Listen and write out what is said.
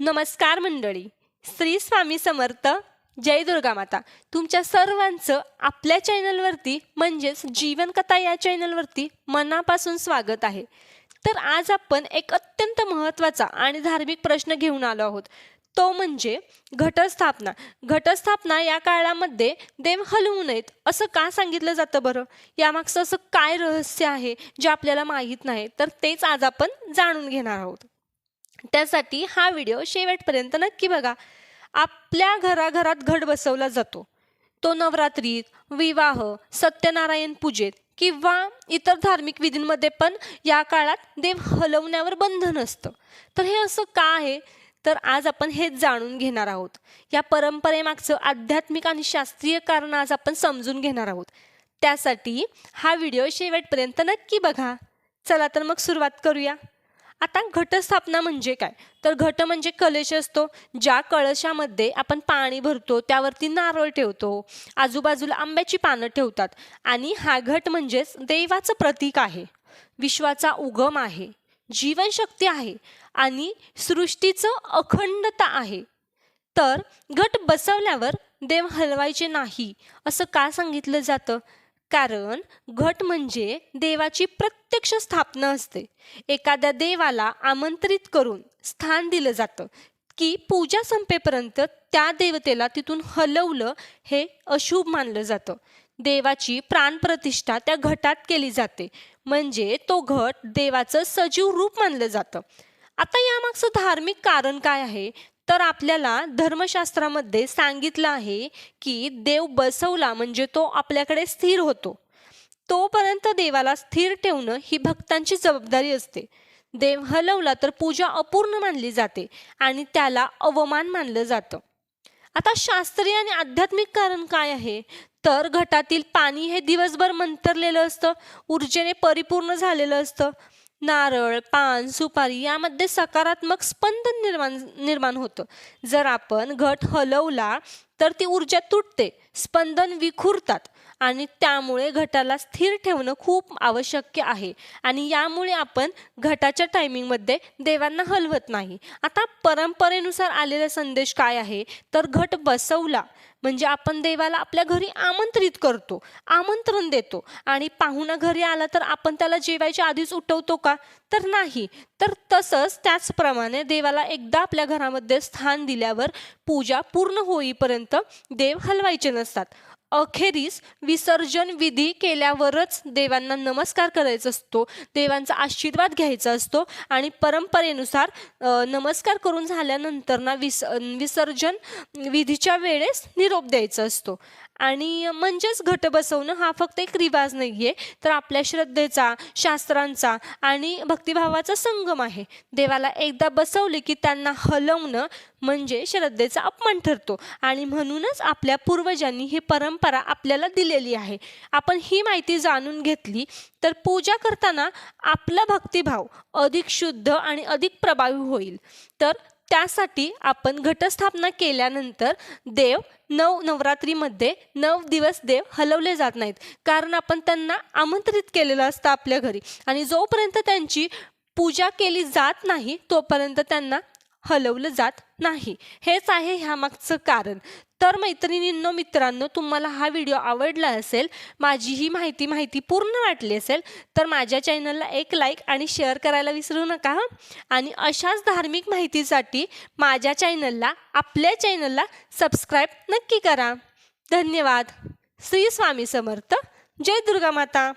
नमस्कार मंडळी. श्री स्वामी समर्थ जय दुर्गा माता. तुमच्या सर्वांचं आपल्या चॅनलवरती म्हणजेच जीवनकथा या चॅनलवरती मनापासून स्वागत आहे. तर आज आपण एक अत्यंत महत्त्वाचा आणि धार्मिक प्रश्न घेऊन आलो आहोत. तो म्हणजे घटस्थापना. घटस्थापना या काळामध्ये देव हलवू नयेत असं का सांगितलं जातं बरं? यामागचं असं काय रहस्य आहे जे आपल्याला माहीत नाही? तर तेच आज आपण जाणून घेणार आहोत. त्यासाठी हा व्हिडिओ शेवटपर्यंत नक्की बघा. आपल्या घराघरात घड बसवला जातो. तो नवरात्रीत विवाह सत्यनारायण पूजेत किंवा इतर धार्मिक विधींमध्ये पण या काळात देव हलवण्यावर बंधन असतं. तर हे असं का आहे? तर आज आपण हेच जाणून घेणार आहोत. या परंपरेमागचं आध्यात्मिक आणि शास्त्रीय कारण आज आपण समजून घेणार आहोत. त्यासाठी हा व्हिडिओ शेवटपर्यंत नक्की बघा. चला तर मग सुरुवात करूया. आता घटस्थापना म्हणजे काय? तर घट म्हणजे कलश असतो ज्या कळशामध्ये आपण पाणी भरतो त्यावरती नारळ ठेवतो आजूबाजूला आंब्याची पानं ठेवतात आणि हा घट म्हणजेच देवाचं प्रतीक आहे. विश्वाचा उगम आहे जीवनशक्ती आहे आणि सृष्टीचं अखंडता आहे. तर घट बसवल्यावर देव हलवायचे नाही असं का सांगितलं जातं? कारण घट म्हणजे देवाची प्रत्यक्ष स्थापना असते. एखाद्या देवाला आमंत्रित करून स्थान दिलं जातं की पूजा संपेपर्यंत त्या देवतेला तिथून हलवलं हे अशुभ मानलं जातं. देवाची प्राणप्रतिष्ठा त्या घटात केली जाते म्हणजे तो घट देवाचं सजीव रूप मानलं जातं. आता यामागचं धार्मिक कारण काय आहे? तर आपल्याला धर्मशास्त्रामध्ये सांगितलं आहे की देव बसवला म्हणजे तो आपल्याकडे स्थिर होतो. तोपर्यंत देवाला स्थिर ठेवणं ही भक्तांची जबाबदारी असते. देव हलवला तर पूजा अपूर्ण मानली जाते आणि त्याला अवमान मानलं जातं. आता शास्त्रीय आणि आध्यात्मिक कारण काय आहे? तर घटातील पाणी हे दिवसभर मंतरलेलं असतं ऊर्जेने परिपूर्ण झालेलं असतं नारळ पान सुपारी यामध्ये सकारात्मक स्पंदन निर्माण निर्माण होतं. जर आपण घट हलवला तर ती ऊर्जा तुटते स्पंदन विखुरतात. आणि त्यामुळे घटाला स्थिर ठेवणं खूप आवश्यक आहे. आणि यामुळे आपण घटाच्या टायमिंगमध्ये देवांना हलवत नाही. आता परंपरेनुसार आलेला संदेश काय आहे? तर घट बसवला. म्हणजे आपण देवाला आपल्या घरी आमंत्रित करतो आमंत्रण देतो. आणि पाहुणा घरी आला तर आपण त्याला जेवायच्या आधीच उठवतो का? तर नाही. तर तसंच त्याचप्रमाणे देवाला एकदा आपल्या घरामध्ये स्थान दिल्यावर पूजा पूर्ण होईपर्यंत देव हलवायचे नसतात. अखेरीस विसर्जन विधी केल्यावरच देवांना नमस्कार करायचा असतो देवांचा आशीर्वाद घ्यायचा असतो आणि परंपरेनुसार नमस्कार करून झाल्यानंतर ना विस विसर्जन विधीच्या वेळेस निरोप द्यायचा असतो. आणि म्हणजेच घट बसवणं हा फक्त एक रिवाज नाही आहे तर आपल्या श्रद्धेचा शास्त्रांचा आणि भक्तिभावाचा संगम आहे. देवाला एकदा बसवले की त्यांना हलवणं म्हणजे श्रद्धेचा अपमान ठरतो आणि म्हणूनच आपल्या पूर्वजांनी ही परंपरा आपल्याला दिलेली आहे. आपण ही माहिती जाणून घेतली तर पूजा करताना आपला भक्तिभाव अधिक शुद्ध आणि अधिक प्रभावी होईल. तर त्यासाठी आपण घटस्थापना केल्यानंतर देव नऊ नवरात्रीमध्ये नऊ दिवस देव हलवले जात नाहीत. कारण आपण त्यांना आमंत्रित केलेलं असतं आपल्या घरी. आणि जोपर्यंत त्यांची पूजा केली जात नाही तोपर्यंत त्यांना हलवलं जात नाही. हेच आहे ह्यामागचं कारण. तर मैत्रिणींनो मित्रांनो तुम्हाला हा व्हिडिओ आवडला असेल माझी ही माहिती माहिती पूर्ण वाटली असेल तर माझ्या चॅनलला एक लाईक आणि शेअर करायला विसरू नका हं. आणि अशाच धार्मिक माहितीसाठी माझ्या चॅनलला आपल्या चॅनलला सबस्क्राईब नक्की करा. धन्यवाद. श्री स्वामी समर्थ. जय दुर्गा माता.